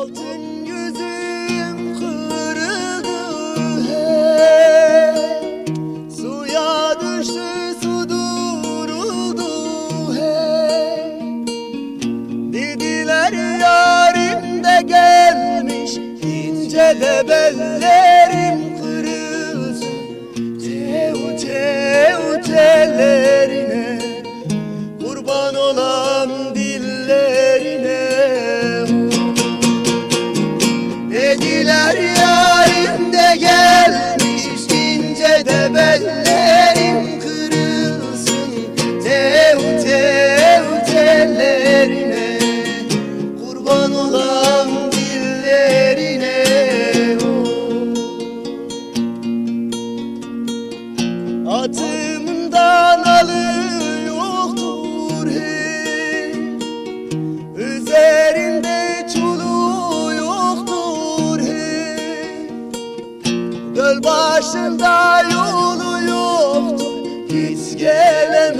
Altın gözüm kırıldı. Hey Suya düştü su duruldu. Hey Dediler yarim de gelmiş ince de belli. Göl başında yolu yoktu Hiç gelemem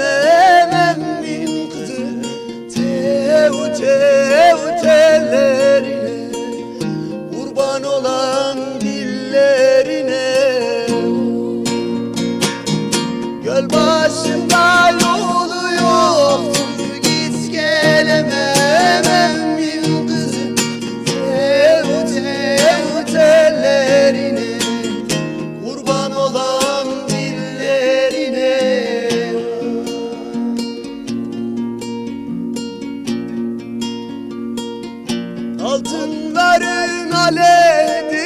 Altınların aledim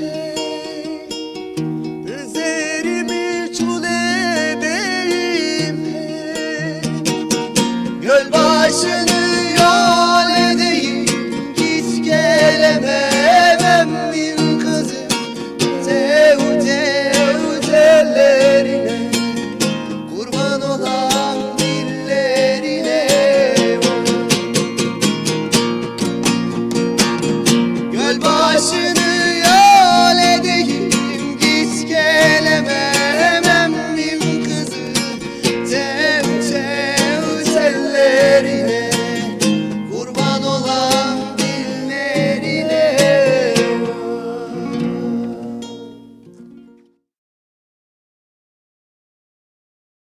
hey. Üzerimi çul edeyim hey. Göl